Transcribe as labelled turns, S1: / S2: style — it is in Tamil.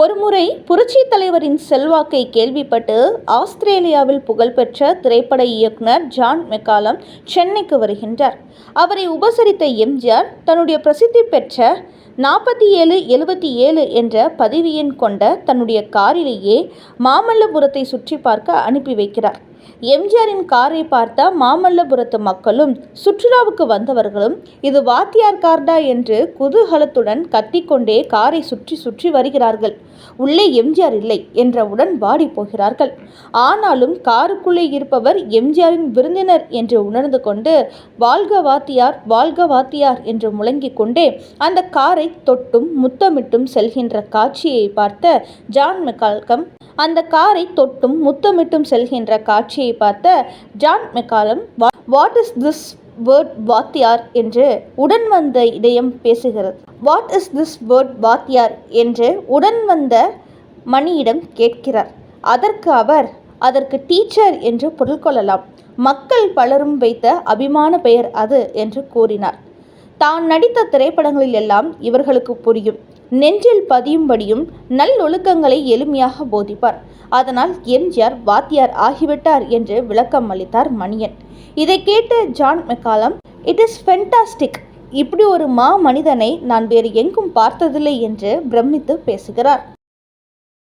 S1: ஒருமுறை புரட்சி தலைவரின் செல்வாக்கை கேள்விப்பட்டு ஆஸ்திரேலியாவில் புகழ்பெற்ற திரைப்பட இயக்குனர் ஜான் மெக்காலம் சென்னைக்கு வருகின்றார். அவரை உபசரித்த எம்ஜிஆர் தன்னுடைய பிரசித்தி பெற்ற நாற்பத்தி ஏழு எழுபத்தி ஏழு என்ற பதிவு எண் கொண்ட தன்னுடைய காரிலேயே மாமல்லபுரத்தை சுற்றி பார்க்க அனுப்பி வைக்கிறார். எம்ஜிஆரின் காரை பார்த்த மாமல்லபுரத்து மக்களும் சுற்றுலாவுக்கு வந்தவர்களும் இது வாத்தியார் கார்டா என்று குதூகலத்துடன் கத்திக்கொண்டே காரை சுற்றி சுற்றி வருகிறார்கள். உள்ளே எம்ஜிஆர் இல்லை என்றவுடன் வாடி போகிறார்கள். ஆனாலும் காருக்குள்ளே இருப்பவர் எம்ஜிஆரின் விருந்தினர் என்று உணர்ந்து கொண்டு வாழ்க வாத்தியார் வாழ்க வாத்தியார் என்று முழங்கிக் கொண்டே அந்த காரை தொட்டும் முத்தமிட்டும் செல்கின்ற காட்சியை பார்த்த ஜான் மெக்கால்கம் அந்த காரை தொட்டும் முத்தமிட்டும் செல்கின்ற காட்சியை பார்த்த John McCallum what is this word வாத்தியார்? என்று உடன் வந்த இதயம் பேசுகிறது. வாட் இஸ் திஸ் வேர்ட் வாத்தியார்? என்று உடன் வந்த மணியிடம் கேட்கிறார். அதற்கு அவர் அதற்கு டீச்சர் என்று பொருள் கொள்ளலாம். மக்கள் பலரும் வைத்த அபிமான பெயர் அது என்று கூறினார். தான் நடித்த திரைப்படங்களில் எல்லாம் இவர்களுக்கு புரியும். நெஞ்சில் பதியும்படியும் நல்லொழுக்கங்களை எளிமையாக போதிப்பார். அதனால் எம்ஜிஆர் வாத்தியார் ஆகிவிட்டார் என்று விளக்கம் அளித்தார் மணியன். இதை கேட்ட John McCallum it is fantastic. இப்படி ஒரு மா மனிதனை நான் வேறு எங்கும் பார்த்ததில்லை என்று பிரமித்து பேசுகிறார்.